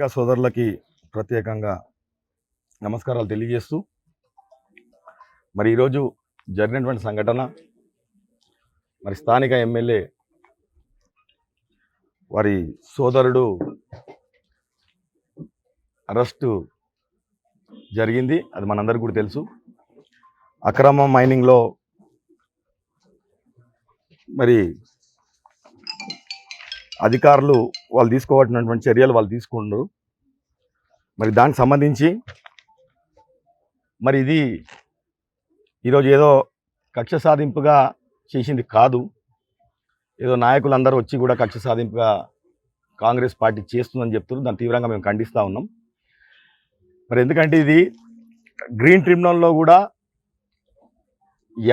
పత్రికా సోదరులకి ప్రత్యేకంగా నమస్కారాలు తెలియజేస్తూ మరి ఈరోజు జరిగినటువంటి సంఘటన మరి స్థానిక ఎమ్మెల్యే వారి సోదరుడు అరెస్టు జరిగింది అది మనందరికీ కూడా తెలుసు. అక్రమ మైనింగ్లో మరి అధికారులు వాళ్ళు తీసుకోవాల్సినటువంటి చర్యలు వాళ్ళు తీసుకుంటారు మరి దానికి సంబంధించి మరి ఇది ఈరోజు ఏదో కక్ష సాధింపుగా చేసింది కాదు. ఏదో నాయకులందరూ వచ్చి కూడా కక్ష సాధింపుగా కాంగ్రెస్ పార్టీ చేస్తుందని చెప్తున్నారు. దాన్ని తీవ్రంగా మేము ఖండిస్తూ ఉన్నాం. మరి ఎందుకంటే ఇది గ్రీన్ ట్రిబ్యునల్లో కూడా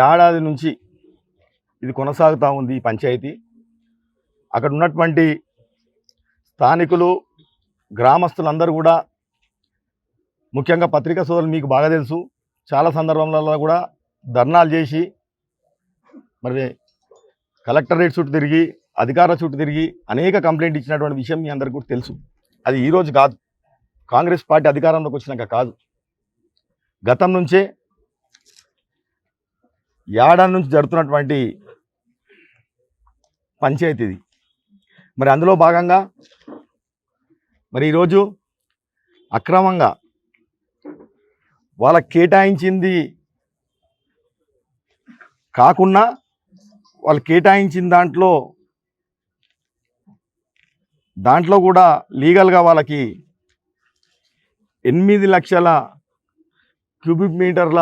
ఏడాది నుంచి ఇది కొనసాగుతూ ఉంది ఈ పంచాయతీ. అక్కడ ఉన్నటువంటి స్థానికులు గ్రామస్తులందరూ కూడా ముఖ్యంగా పత్రికా సోదరులు మీకు బాగా తెలుసు. చాలా సందర్భాలలో కూడా ధర్నాలు చేసి మరి కలెక్టరేట్ చుట్టూ తిరిగి అధికార చుట్టూ తిరిగి అనేక కంప్లైంట్ ఇచ్చినటువంటి విషయం మీ అందరికీ కూడా తెలుసు. అది ఈరోజు కాదు. కాంగ్రెస్ పార్టీ అధికారంలోకి వచ్చినాక కాదు. గతం నుంచే ఏడాది నుంచి జరుగుతున్నటువంటి పంచాయతీ ఇది మరి అందులో భాగంగా మరి ఈరోజు అక్రమంగా వాళ్ళకి కేటాయించింది కాకుండా వాళ్ళు కేటాయించిన దాంట్లో దాంట్లో కూడా లీగల్గా వాళ్ళకి ఎనిమిది లక్షల క్యూబిక్ మీటర్ల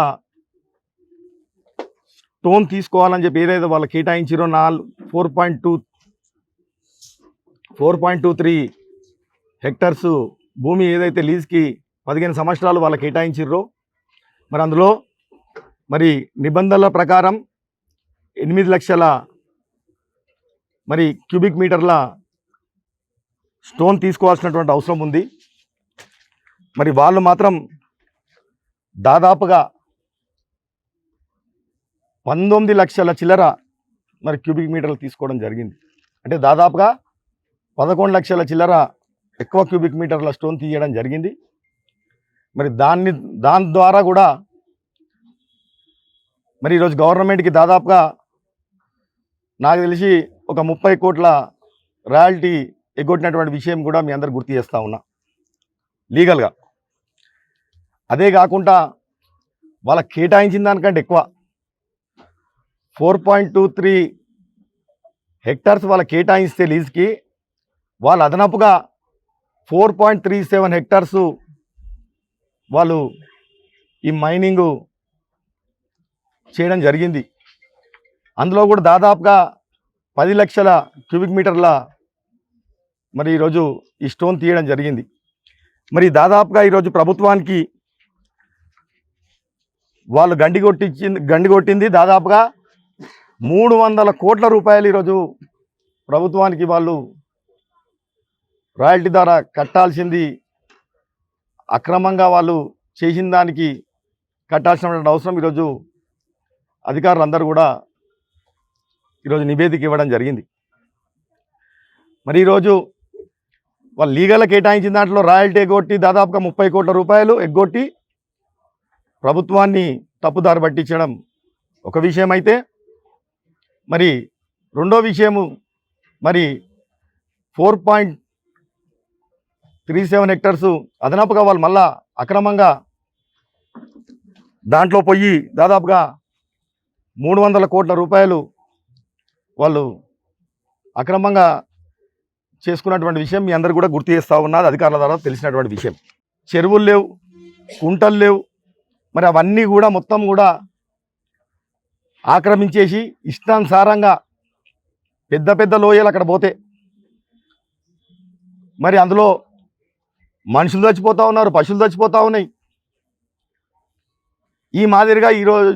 స్టోన్ తీసుకోవాలని చెప్పి ఏదైతే వాళ్ళు కేటాయించారో నాలుగు four point two four point two three hectares భూమి ఏదైతే లీజ్కి పదిహేను సంవత్సరాలు వాళ్ళకి కేటాయించిర్రో మరి అందులో మరి నిబంధనల ప్రకారం ఎనిమిది లక్షల మరి క్యూబిక్ మీటర్ల స్టోన్ తీసుకోవాల్సినటువంటి అవసరం ఉంది. మరి వాళ్ళు మాత్రం దాదాపుగా పంతొమ్మిది లక్షల చిల్లర మరి క్యూబిక్ మీటర్లు తీసుకోవడం జరిగింది. అంటే దాదాపుగా పదకొండు లక్షల చిల్లర ఎక్కువ క్యూబిక్ మీటర్ల స్టోన్ తీయడం జరిగింది. మరి దాన్ని దాని ద్వారా కూడా మరి ఈరోజు గవర్నమెంట్కి దాదాపుగా నాకు తెలిసి ఒక ముప్పై కోట్ల రాయల్టీ ఎగ్గొట్టినటువంటి విషయం కూడా మీ అందరు గుర్తు చేస్తూ ఉన్నా. లీగల్గా. అదే కాకుండా వాళ్ళకి కేటాయించిన దానికంటే ఎక్కువ four point two three hectares వాళ్ళ కేటాయిస్తే లీజ్కి వాళ్ళు అదనపుగా four point three seven hectares వాళ్ళు ఈ మైనింగ్ చేయడం జరిగింది. అందులో కూడా దాదాపుగా పది లక్షల క్యూబిక్ మీటర్ల మరి ఈరోజు ఈ స్టోన్ తీయడం జరిగింది. మరి దాదాపుగా ఈరోజు ప్రభుత్వానికి వాళ్ళు గండి కొట్టించింది గండి కొట్టింది. దాదాపుగా మూడు వందల కోట్ల రూపాయలు ఈరోజు ప్రభుత్వానికి వాళ్ళు రాయల్టీ ద్వారా కట్టాల్సింది అక్రమంగా వాళ్ళు చేసిన దానికి కట్టాల్సినటువంటి అవసరం ఈరోజు అధికారులందరూ కూడా ఈరోజు నివేదిక ఇవ్వడం జరిగింది. మరి ఈరోజు వాళ్ళు లీగల్ కేటాయించిన దాంట్లో రాయల్టీ ఎగ్గొట్టి దాదాపుగా ముప్పై కోట్ల రూపాయలు ఎగ్గొట్టి ప్రభుత్వాన్ని తప్పుదారి పట్టించడం ఒక విషయం అయితే మరి రెండో విషయము మరి four point three seven hectares అదనపుగా వాళ్ళు మళ్ళా అక్రమంగా దాంట్లో పోయి దాదాపుగా మూడు వందల కోట్ల రూపాయలు వాళ్ళు అక్రమంగా చేసుకున్నటువంటి విషయం మీ అందరు కూడా గుర్తు చేస్తూ ఉన్నది అధికారుల ద్వారా తెలిసినటువంటి విషయం. చెరువులు లేవు కుంటలు లేవు మరి అవన్నీ కూడా మొత్తం కూడా ఆక్రమించేసి ఇష్టానుసారంగా పెద్ద పెద్ద లోయలు అక్కడ పోతే మరి అందులో మనుషులు చచ్చిపోతూ ఉన్నారు పశువులు చచ్చిపోతూ ఉన్నాయి. ఈ మాదిరిగా ఈరోజు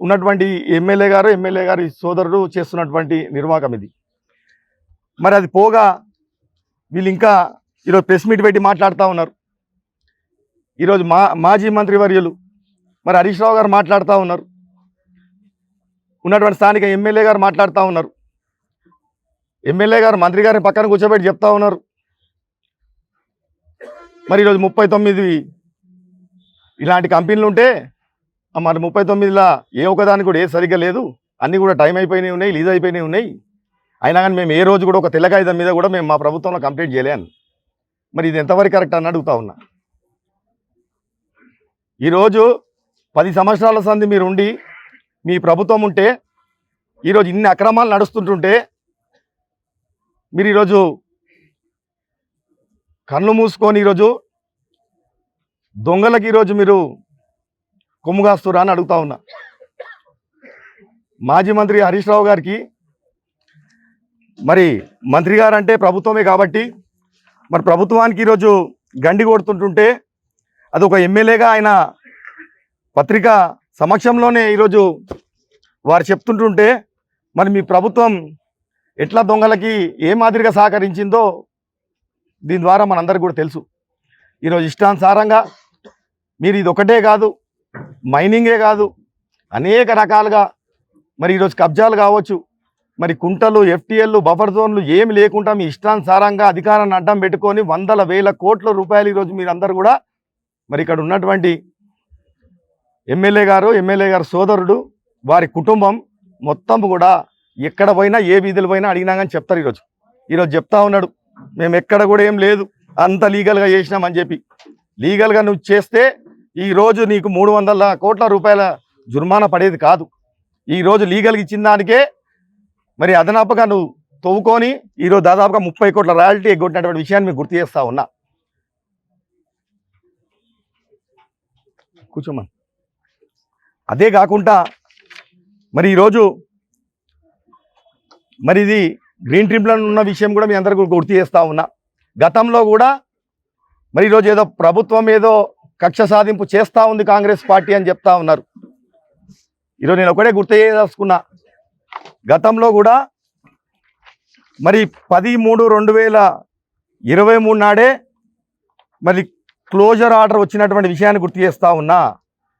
ఉన్నటువంటి ఎమ్మెల్యే గారు ఎమ్మెల్యే గారి సోదరుడు చేస్తున్నటువంటి నిర్వాహకం ఇది. మరి అది పోగా వీళ్ళు ఇంకా ఈరోజు ప్రెస్ మీట్ పెట్టి మాట్లాడుతూ ఉన్నారు. ఈరోజు మా మాజీ మంత్రి వర్యులు మరి హరీష్ రావు గారు మాట్లాడుతూ ఉన్నారు. ఉన్నటువంటి స్థానిక ఎమ్మెల్యే గారు మాట్లాడుతూ ఉన్నారు. ఎమ్మెల్యే గారు మంత్రి గారిని పక్కన కూర్చోబెట్టి చెప్తా ఉన్నారు. మరి ఈరోజు ముప్పై తొమ్మిది ఇలాంటి కంపెనీలు ఉంటే మరి ముప్పై తొమ్మిదిలో ఏ ఒకదానికి కూడా ఏ సరిగ్గా లేదు. అన్నీ కూడా టైం అయిపోయినాయి ఉన్నాయి లీజ్ అయిపోయినాయి ఉన్నాయి. అయినా కానీ మేము ఏ రోజు కూడా ఒక తెల్ల మీద కూడా మేము మా ప్రభుత్వంలో కంప్లీట్ చేయలేను మరి ఇది ఎంతవరకు కరెక్ట్ అని అడుగుతా ఉన్నా. ఈరోజు పది సంవత్సరాల సంది మీరు ఉండి మీ ప్రభుత్వం ఉంటే ఈరోజు ఇన్ని అక్రమాలు నడుస్తుంటుంటే మీరు ఈరోజు కళ్ళు మూసుకొని ఈరోజు దొంగలకి ఈరోజు మీరు కొమ్ము కాస్తురా అని అడుగుతా ఉన్నా. మాజీ మంత్రి హరీష్ రావు గారికి మరి మంత్రి గారు అంటే ప్రభుత్వమే కాబట్టి మరి ప్రభుత్వానికి ఈరోజు గండి కొడుతుంటుంటే అది ఒక ఎమ్మెల్యేగా ఆయన పత్రిక సమక్షంలోనే ఈరోజు వారు చెప్తుంటుంటే మరి మీ ప్రభుత్వం ఎట్లా దొంగలకి ఏ మాదిరిగా సహకరించిందో దీని ద్వారా మనందరికి కూడా తెలుసు. ఈరోజు ఇష్టానుసారంగా మీరు ఇది ఒకటే కాదు మైనింగే కాదు అనేక రకాలుగా మరి ఈరోజు కబ్జాలు కావచ్చు మరి కుంటలు ఎఫ్టీఎల్లు బఫర్ జోన్లు ఏమి లేకుండా మీ ఇష్టానుసారంగా అధికారాన్ని అడ్డం పెట్టుకొని వందల వేల కోట్ల రూపాయలు ఈరోజు మీరందరూ కూడా మరి ఇక్కడ ఉన్నటువంటి ఎమ్మెల్యే గారు ఎమ్మెల్యే గారు సోదరుడు వారి కుటుంబం మొత్తం కూడా ఎక్కడ పోయినా ఏ వీధులు పోయినా అడిగినా కానీ చెప్తారు ఈరోజు. ఈరోజు చెప్తా ఉన్నాడు మేము ఎక్కడ కూడా ఏం లేదు. అంత లీగల్గా చేసినామని చెప్పి. లీగల్గా నువ్వు చేస్తే ఈరోజు నీకు మూడు వందల కోట్ల రూపాయల జుర్మానా పడేది కాదు. ఈరోజు లీగల్గా ఇచ్చిన దానికే మరి అదనపుగా నువ్వు తవ్వుకొని ఈరోజు దాదాపుగా ముప్పై కోట్ల రాయల్టీ ఎగ్గొట్టినటువంటి విషయాన్ని మీకు గుర్తు చేస్తా ఉన్నా. కూర్చోమని. అదే కాకుండా మరి ఈరోజు మరి ఇది గ్రీన్ ట్రిబ్యునల్ ఉన్న విషయం కూడా మీ అందరికీ గుర్తు చేస్తూ ఉన్నా. గతంలో కూడా మరి ఈరోజు ఏదో ప్రభుత్వం ఏదో కక్ష సాధింపు చేస్తూ ఉంది కాంగ్రెస్ పార్టీ అని చెప్తా ఉన్నారు. ఈరోజు నేను ఒకటే గుర్తు చేసుకున్నా గతంలో కూడా మరి పది మూడు రెండు వేల ఇరవై మూడు నాడే మరి క్లోజర్ ఆర్డర్ వచ్చినటువంటి విషయాన్ని గుర్తు చేస్తా ఉన్నా.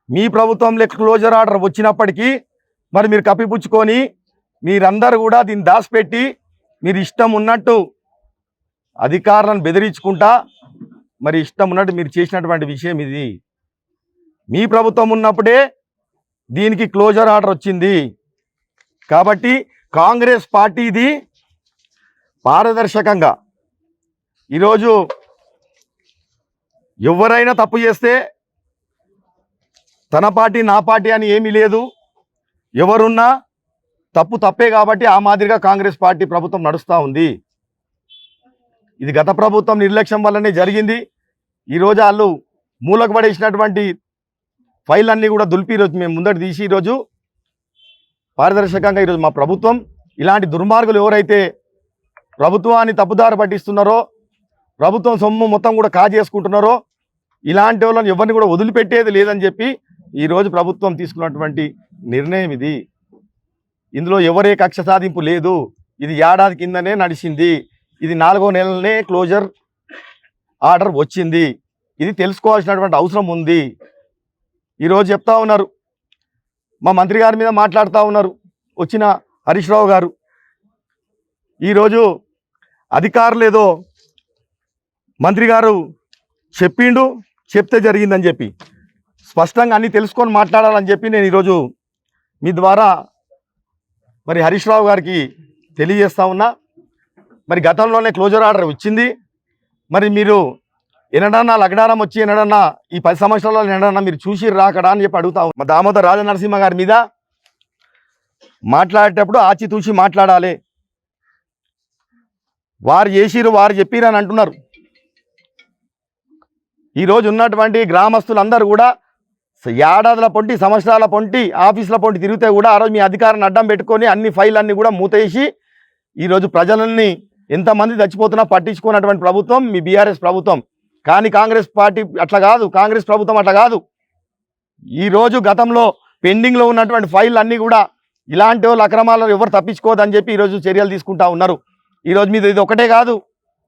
మీ ప్రభుత్వంలో క్లోజర్ ఆర్డర్ వచ్చినప్పటికీ మరి మీరు కప్పిపుచ్చుకొని మీరందరూ కూడా దీన్ని దాచిపెట్టి మీరు ఇష్టం ఉన్నట్టు అధికారులను బెదిరించుకుంటా మరి ఇష్టం ఉన్నట్టు మీరు చేసినటువంటి విషయం ఇది. మీ ప్రభుత్వం ఉన్నప్పుడే దీనికి క్లోజర్ ఆర్డర్ వచ్చింది. కాబట్టి కాంగ్రెస్ పార్టీది పారదర్శకంగా ఈరోజు ఎవరైనా తప్పు చేస్తే తన పార్టీ నా పార్టీ అని ఏమీ లేదు. ఎవరున్నా తప్పు తప్పే కాబట్టి ఆ మాదిరిగా కాంగ్రెస్ పార్టీ ప్రభుత్వం నడుస్తూ ఉంది. ఇది గత ప్రభుత్వం నిర్లక్ష్యం వల్లనే జరిగింది. ఈరోజు వాళ్ళు మూలకు పడేసినటువంటి ఫైల్ అన్నీ కూడా దులిపి ఈరోజు మేము ముందట తీసి ఈరోజు పారదర్శకంగా ఈరోజు మా ప్రభుత్వం ఇలాంటి దుర్మార్గులు ఎవరైతే ప్రభుత్వాన్ని తప్పుదారి పట్టిస్తున్నారో ప్రభుత్వం సొమ్ము మొత్తం కూడా కాజేసుకుంటున్నారో ఇలాంటి వాళ్ళని ఎవరిని కూడా వదిలిపెట్టేది లేదని చెప్పి ఈరోజు ప్రభుత్వం తీసుకున్నటువంటి నిర్ణయం ఇది. ఇందులో ఎవరే కక్ష సాధింపు లేదు. ఇది ఏడాది కిందనే నడిచింది. ఇది నాలుగో నెలనే క్లోజర్ ఆర్డర్ వచ్చింది. ఇది తెలుసుకోవాల్సినటువంటి అవసరం ఉంది. ఈరోజు చెప్తా ఉన్నారు. మా మంత్రి గారి మీద మాట్లాడుతూ ఉన్నారు. వచ్చిన హరీష్ రావు గారు. ఈరోజు అధికారులు ఏదో మంత్రి గారు చెప్పిండు చెప్తే జరిగిందని చెప్పి. స్పష్టంగా అన్నీ తెలుసుకొని మాట్లాడాలని చెప్పి నేను ఈరోజు మీ ద్వారా మరి హరీష్ రావు గారికి తెలియజేస్తా ఉన్నా. మరి గతంలోనే క్లోజర్ ఆర్డర్ వచ్చింది. మరి మీరు ఎన్నడన్నా లగ్నారం వచ్చి ఎన్నడన్నా ఈ పది సంవత్సరాలలో ఎనడన్నా మీరు చూసి రాకడా అని చెప్పి అడుగుతా ఉన్నా. మా దామోదర్ రాజనరసింహ గారి మీద మాట్లాడేటప్పుడు ఆచితూచి మాట్లాడాలి. వారు చేసిరు వారు చెప్పిరు అని అంటున్నారు. ఈరోజు ఉన్నటువంటి గ్రామస్తులందరూ కూడా ఏడాదుల పొంటి సంవత్సరాల పొంటి ఆఫీసుల పొంటి తిరిగితే కూడా ఆ రోజు మీ అధికారాన్ని అడ్డం పెట్టుకొని అన్ని ఫైల్ అన్నీ కూడా మూతేసి ఈరోజు ప్రజలని ఎంతమంది చచ్చిపోతున్నా పట్టించుకున్నటువంటి ప్రభుత్వం మీ బీఆర్ఎస్ ప్రభుత్వం. కానీ కాంగ్రెస్ పార్టీ అట్లా కాదు కాంగ్రెస్ ప్రభుత్వం అట్లా కాదు. ఈరోజు గతంలో పెండింగ్లో ఉన్నటువంటి ఫైల్ అన్నీ కూడా ఇలాంటి వాళ్ళు అక్రమాలను ఎవరు తప్పించుకోదని చెప్పి ఈరోజు చర్యలు తీసుకుంటా ఉన్నారు. ఈరోజు మీద ఇది ఒకటే కాదు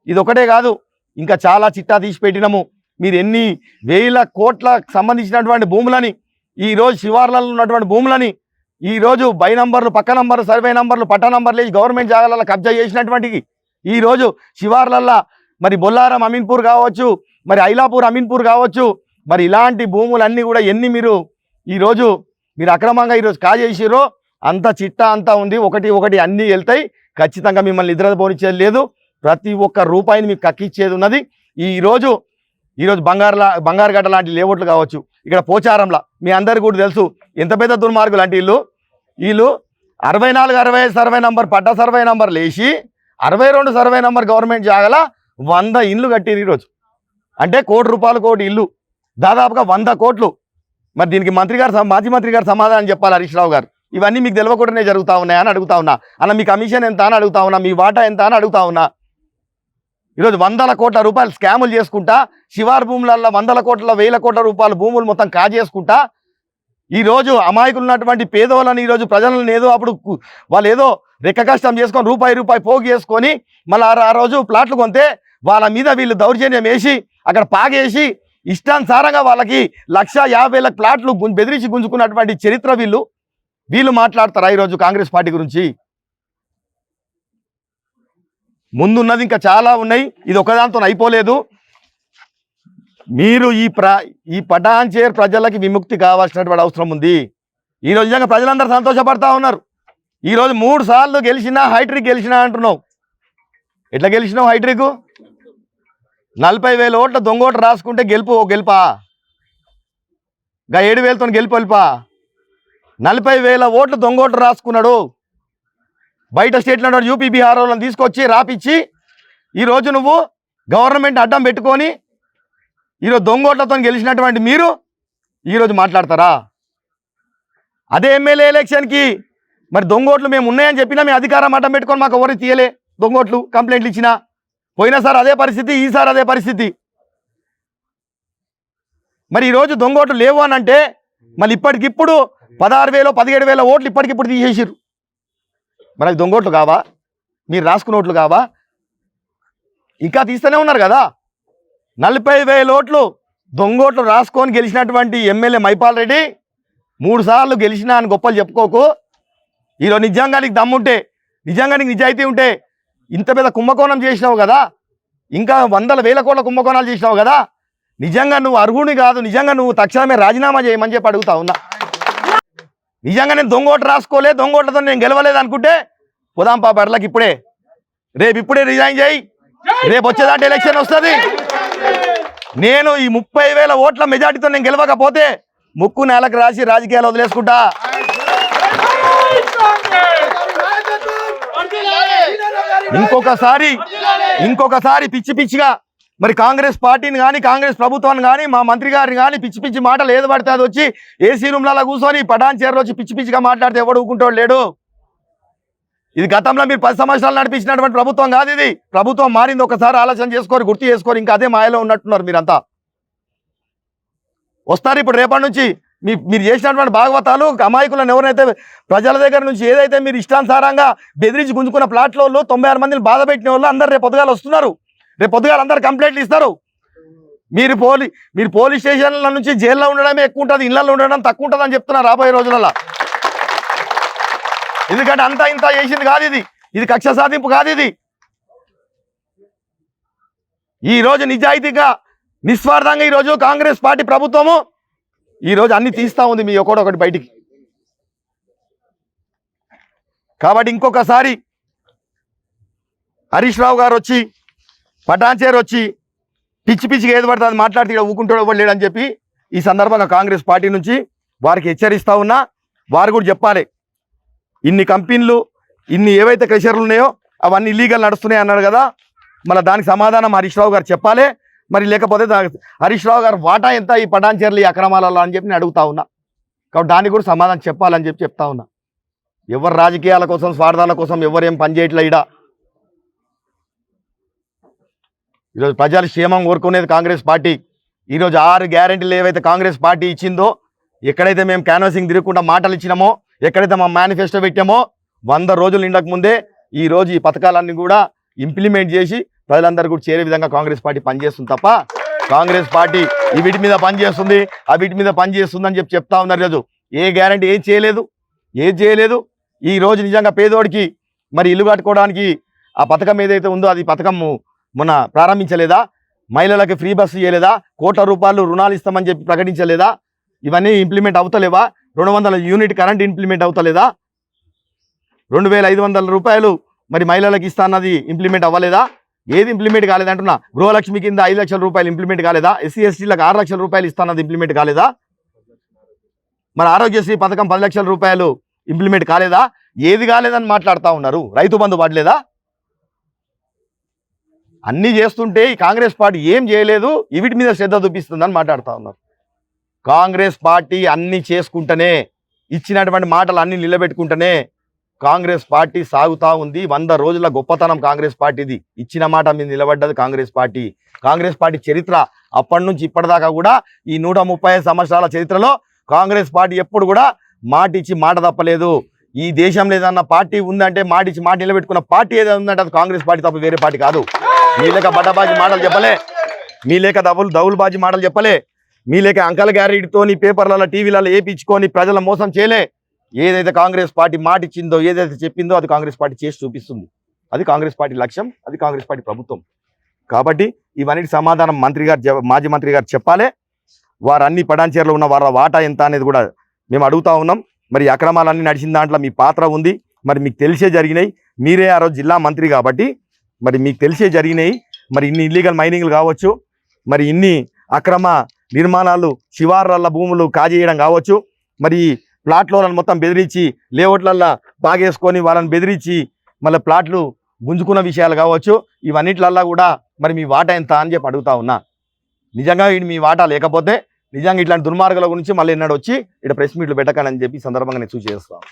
ఇది ఒకటే కాదు. ఇంకా చాలా చిట్టా తీసి పెట్టినాము మీరు ఎన్ని వేల కోట్లకు సంబంధించినటువంటి భూములని ఈరోజు శివార్లలో ఉన్నటువంటి భూములని ఈరోజు బై నంబర్లు పక్క నంబర్లు సర్వే నంబర్లు పట్ట నంబర్లు వేసి గవర్నమెంట్ జాగాలలో కబ్జా చేసినటువంటి ఈరోజు శివార్లల్లో మరి బొల్లారం అమీన్పూర్ కావచ్చు మరి ఐలాపూర్ అమీన్పూర్ కావచ్చు మరి ఇలాంటి భూములన్నీ కూడా ఎన్ని మీరు ఈరోజు మీరు అక్రమంగా ఈరోజు కాజేసిరో అంత చిట్టా అంతా ఉంది. ఒకటి ఒకటి అన్నీ వెళ్తాయి. ఖచ్చితంగా మిమ్మల్ని నిద్ర పోనిచ్చేది లేదు. ప్రతి ఒక్క రూపాయిని మీకు కక్కిచ్చేది ఉన్నది. ఈరోజు ఈరోజు బంగారులా బంగారుగడ్డ లాంటి లేఅవుట్లు కావచ్చు ఇక్కడ పోచారంలా. మీ అందరికీ కూడా తెలుసు ఎంత పెద్ద దుర్మార్గులు అంటే వీళ్ళు. వీళ్ళు అరవై నాలుగు అరవై సర్వే నంబర్ పట్ట సర్వే నంబర్ లేచి అరవై రెండు సర్వే నంబర్ గవర్నమెంట్ జాగల వంద ఇండ్లు కట్టిరు ఈరోజు. అంటే కోటి రూపాయలు కోటి ఇల్లు. దాదాపుగా వంద కోట్లు. మరి దీనికి మంత్రి గారు మాజీ మంత్రి గారు సమాధానం చెప్పాలి హరీష్ రావు గారు. ఇవన్నీ మీకు తెలియకుండానే జరుగుతా ఉన్నాయని అడుగుతా ఉన్నా. అన్న మీ కమిషన్ ఎంత అని అడుగుతా ఉన్నా మీ వాటా ఎంత అని అడుగుతా ఉన్నా. ఈరోజు వందల కోట్ల రూపాయలు స్కాములు చేసుకుంటా శివారు భూములలో వందల కోట్ల వేల కోట్ల రూపాయల భూములు మొత్తం కాజేసుకుంటా ఈరోజు అమాయకులు ఉన్నటువంటి పేదవాళ్ళని ఈరోజు ప్రజలను ఏదో అప్పుడు వాళ్ళు ఏదో రెక్క కష్టం చేసుకొని రూపాయి రూపాయి పోగు చేసుకొని మళ్ళీ ఆ రోజు ప్లాట్లు కొంతే వాళ్ళ మీద వీళ్ళు దౌర్జన్యం వేసి అక్కడ పాగేసి ఇష్టానుసారంగా వాళ్ళకి లక్ష యాభై వేల ప్లాట్లు గుం- బెదిరించి గుంజుకున్నటువంటి చరిత్ర వీళ్ళు. వీళ్ళు మాట్లాడతారా ఈరోజు కాంగ్రెస్ పార్టీ గురించి? ముందున్నది ఇంకా చాలా ఉన్నాయి. ఇది ఒకదాంతో అయిపోలేదు. మీరు ఈ ప్ర ఈ పటాన్చేర్ ప్రజలకి విముక్తి కావాల్సినటువంటి అవసరం ఉంది. ఈరోజు నిజంగా ప్రజలందరూ సంతోషపడతా ఉన్నారు. ఈరోజు మూడు సార్లు గెలిచినా హైట్రిక్ గెలిచినా అంటున్నావు. ఎట్లా గెలిచినావు హైట్రిక్? నలభై వేల ఓట్ల దొంగ ఓట్లు రాసుకుంటే గెలుపు గెలుపా? గా ఏడు వేలతో గెలుపు వెళ్ళపా? నలభై వేల ఓట్లు దొంగ ఓట్లు రాసుకున్నాడు. బయట స్టేట్లో యూపీ బీహార్ వాళ్ళని తీసుకొచ్చి రాపిచ్చి ఈరోజు నువ్వు గవర్నమెంట్ అడ్డం పెట్టుకొని ఈరోజు దొంగోట్లతో గెలిచినటువంటి మీరు ఈరోజు మాట్లాడతారా? అదే ఎమ్మెల్యే ఎలక్షన్కి మరి దొంగోట్లు మేము ఉన్నాయని చెప్పినా మీ అధికారం అడ్డం పెట్టుకొని మాకు ఎవరు తీయలే దొంగోట్లు కంప్లైంట్లు ఇచ్చినా. పోయినసారి అదే పరిస్థితి ఈసారి అదే పరిస్థితి. మరి ఈరోజు దొంగోట్లు లేవు అని అంటే మళ్ళీ ఇప్పటికిప్పుడు పదహారు వేలు పదిహేడు వేల ఓట్లు ఇప్పటికిప్పుడు తీసేసిర్రు. మనకి దొంగోట్లు కావా? మీరు రాసుకున్నోట్లు కావా? ఇంకా తీస్తూనే ఉన్నారు కదా. నలభై వేల ఓట్లు దొంగోట్లు రాసుకొని గెలిచినటువంటి ఎమ్మెల్యే మైపాల్ రెడ్డి మూడు సార్లు గెలిచినా అని గొప్పలు చెప్పుకోకు. ఈరోజు నిజంగా నీకు దమ్ముంటే నిజంగా నీకు నిజాయితీ ఉంటే ఇంత పెద్ద కుంభకోణం చేసినావు కదా. ఇంకా వందల వేల కోట్ల కుంభకోణాలు చేసినావు కదా. నిజంగా నువ్వు అర్హుని కాదు నిజంగా నువ్వు తక్షణమే రాజీనామా చేయమని చెప్పి అడుగుతా ఉన్నా. నిజంగా నేను దొంగోటు రాసుకోలే దొంగోటతో నేను గెలవలేదు అనుకుంటే పోదాం పాప బర్లకు ఇప్పుడే. రేపు ఇప్పుడే రిజైన్ చేయి. రేపు వచ్చేదాంటే ఎలక్షన్ వస్తుంది. నేను ఈ ముప్పై వేల ఓట్ల మెజార్టీతో నేను గెలవకపోతే ముక్కు నేలకు రాసి రాజకీయాలు వదిలేసుకుంటా. ఇంకొకసారి ఇంకొకసారి పిచ్చి పిచ్చిగా మరి కాంగ్రెస్ పార్టీని కానీ కాంగ్రెస్ ప్రభుత్వాన్ని కానీ మా మంత్రి గారిని కానీ పిచ్చి పిచ్చి మాటలు ఏది పడితే అది వచ్చి ఏసీ రూమ్లలో కూర్చొని పటాన్ చీరలో వచ్చి పిచ్చి పిచ్చిగా మాట్లాడితే ఎవడు ఊకుంటాడు లేడు? ఇది గతంలో మీరు పది సంవత్సరాలు నడిపించినటువంటి ప్రభుత్వం కాదు ఇది. ప్రభుత్వం మారింది ఒకసారి ఆలోచన చేసుకోరు గుర్తు చేసుకోరు ఇంకా అదే మాయలో ఉన్నట్టున్నారు మీరంతా. వస్తారు ఇప్పుడు రేపటి నుంచి మీ మీరు చేసినటువంటి భాగవతాలు అమాయకులను ఎవరైతే ప్రజల దగ్గర నుంచి ఏదైతే మీరు ఇష్టానుసారంగా బెదిరించి గుంజుకున్న ప్లాట్ల వాళ్ళు తొంభై ఆరు మందిని బాధ పెట్టిన వాళ్ళు అందరు రేపు పొద్దుగాలు వస్తున్నారు. రేపు పొద్దుగాలు అందరు కంప్లైంట్లు ఇస్తారు. మీరు పోలీ మీరు పోలీస్ స్టేషన్ల నుంచి జైల్లో ఉండడమే ఎక్కువ ఉంటుంది ఇళ్ళలో ఉండడం తక్కువ ఉంటుంది అని చెప్తున్నా రాబోయే రోజులలో ఎందుకంటే అంతా ఇంత చేసింది కాదు ఇది. ఇది కక్ష సాధింపు కాదు ఇది. ఈరోజు నిజాయితీగా నిస్వార్థంగా ఈరోజు కాంగ్రెస్ పార్టీ ప్రభుత్వము ఈరోజు అన్ని తీస్తా ఉంది మీ ఒకటి బయటికి. కాబట్టి ఇంకొకసారి హరీష్ రావు గారు వచ్చి పటాన్చేరు వచ్చి పిచ్చి పిచ్చిగా ఏది పడితే అది మాట్లాడితే ఇక్కడ ఊకుంటాడు ఎవడు లేడని చెప్పి ఈ సందర్భంగా కాంగ్రెస్ పార్టీ నుంచి వారికి హెచ్చరిస్తూ ఉన్నా. వారు కూడా చెప్పాలి. ఇన్ని కంపెనీలు ఇన్ని ఏవైతే క్రెషర్లు ఉన్నాయో అవన్నీ ఇల్లీగల్ నడుస్తున్నాయి అన్నాడు కదా. మళ్ళీ దానికి సమాధానం హరీష్ రావు గారు చెప్పాలి. మరి లేకపోతే హరీష్ రావు గారు వాటా ఎంత ఈ పటాన్చేర్లు ఈ అక్రమాలలో అని చెప్పి నేను అడుగుతా ఉన్నా. కాబట్టి దానికి కూడా సమాధానం చెప్పాలని చెప్పి చెప్తా ఉన్నా. ఎవరు రాజకీయాల కోసం స్వార్థాల కోసం ఎవరేం పని ఇడా ఈరోజు ప్రజల క్షేమం కోరుకునేది కాంగ్రెస్ పార్టీ. ఈరోజు ఆరు గ్యారంటీలు ఏవైతే కాంగ్రెస్ పార్టీ ఇచ్చిందో ఎక్కడైతే మేము క్యాన్వాసింగ్ తిరగకుండా మాటలు ఇచ్చినామో ఎక్కడైతే మా మేనిఫెస్టో పెట్టామో వంద రోజులు నిండక ముందే ఈ రోజు ఈ పథకాలన్నీ కూడా ఇంప్లిమెంట్ చేసి ప్రజలందరూ కూడా చేరే విధంగా కాంగ్రెస్ పార్టీ పనిచేస్తుంది తప్ప కాంగ్రెస్ పార్టీ ఈ వీటి మీద పనిచేస్తుంది ఆ వీటి మీద పనిచేస్తుంది అని చెప్పి చెప్తా ఉన్నారు ఈరోజు. ఏ గ్యారంటీ ఏం చేయలేదు ఏం చేయలేదు. ఈ రోజు నిజంగా పేదోడికి మరి ఇల్లు కట్టుకోవడానికి ఆ పథకం ఏదైతే ఉందో అది పథకం మొన్న ప్రారంభించలేదా? మహిళలకు ఫ్రీ బస్సు ఇవ్వలేదా కోట్ల రూపాయలు రుణాలు ఇస్తామని చెప్పి ప్రకటించలేదా? ఇవన్నీ ఇంప్లిమెంట్ అవుతలేవా? రెండు వందల యూనిట్ కరెంట్ ఇంప్లిమెంట్ అవుతలేదా? రెండు వేల ఐదు వందల రూపాయలు మరి మహిళలకు ఇస్తా అన్నది ఇంప్లిమెంట్ అవ్వలేదా? ఏది ఇంప్లిమెంట్ కాలేదంటున్నా గృహలక్ష్మి కింద ఐదు లక్షల రూపాయలు ఇంప్లిమెంట్ కాలేదా? ఎస్సీ ఎస్టీలకు ఆరు లక్షల రూపాయలు ఇస్తానన్నది ఇంప్లిమెంట్ కాలేదా? మరి ఆరోగ్యశ్రీ పథకం పది లక్షల రూపాయలు ఇంప్లిమెంట్ కాలేదా? ఏది కాలేదని మాట్లాడుతూ ఉన్నారు? రైతు బంధు పడలేదా? అన్నీ చేస్తుంటే ఈ కాంగ్రెస్ పార్టీ ఏం చేయలేదు వీటి మీద శ్రద్ధ చూపిస్తుందని మాట్లాడుతూ ఉన్నారు. కాంగ్రెస్ పార్టీ అన్ని చేసుకుంటేనే ఇచ్చినటువంటి మాటలు అన్ని నిలబెట్టుకుంటేనే కాంగ్రెస్ పార్టీ సాగుతా ఉంది. వంద రోజుల గొప్పతనం కాంగ్రెస్ పార్టీది. ఇచ్చిన మాట మీద నిలబడ్డది కాంగ్రెస్ పార్టీ. కాంగ్రెస్ పార్టీ చరిత్ర అప్పటి నుంచి ఇప్పటిదాకా కూడా ఈ నూట ముప్పై సంవత్సరాల చరిత్రలో కాంగ్రెస్ పార్టీ ఎప్పుడు కూడా మాట ఇచ్చి మాట తప్పలేదు. ఈ దేశంలో ఏదన్నా పార్టీ ఉందంటే మాట ఇచ్చి మాట నిలబెట్టుకున్న పార్టీ ఏదైనా ఉందంటే అది కాంగ్రెస్ పార్టీ తప్ప వేరే పార్టీ కాదు. మీ లేక బడ్డబాజీ మాటలు చెప్పలే. మీ లేక దవులు దౌలుబాజీ మాటలు చెప్పలే. మీ లేక అంకల్ గ్యారెడ్తోని పేపర్లలో టీవీలలో వేపించుకొని ప్రజల మోసం చేయలే. ఏదైతే కాంగ్రెస్ పార్టీ మాట ఇచ్చిందో ఏదైతే చెప్పిందో అది కాంగ్రెస్ పార్టీ చేసి చూపిస్తుంది. అది కాంగ్రెస్ పార్టీ లక్ష్యం అది కాంగ్రెస్ పార్టీ ప్రభుత్వం. కాబట్టి ఇవన్నీ సమాధానం మంత్రి గారు మాజీ మంత్రి గారు చెప్పాలి. వారు అన్ని పడాంచేర్లో ఉన్న వారి వాటా ఎంత అనేది కూడా మేము అడుగుతా ఉన్నాం. మరి అక్రమాలన్నీ నడిచిన దాంట్లో మీ పాత్ర ఉంది. మరి మీకు తెలిసే జరిగినాయి. మీరే ఆ రోజు జిల్లా మంత్రి కాబట్టి మరి మీకు తెలిసే జరిగినాయి. మరి ఇన్ని ఇల్లీగల్ మైనింగ్లు కావచ్చు మరి ఇన్ని అక్రమ నిర్మాణాలు శివార్ల భూములు కాజేయడం కావచ్చు మరి ప్లాట్లను మొత్తం బెదిరించి లేఅవుట్లల్లో బాగేసుకొని వాళ్ళని బెదిరించి మళ్ళీ ప్లాట్లు గుంజుకున్న విషయాలు కావచ్చు ఇవన్నిట్లల్లా కూడా మరి మీ వాటా ఎంత అని చెప్పి అడుగుతా ఉన్నా. నిజంగా ఇది మీ వాటా లేకపోతే నిజంగా ఇట్లాంటి దుర్మార్గాల గురించి మళ్ళీ ఎన్నడూ వచ్చి ఇక్కడ ప్రెస్ మీట్లు పెట్టకండి అని చెప్పి సందర్భంగా నేను సూచిస్తాను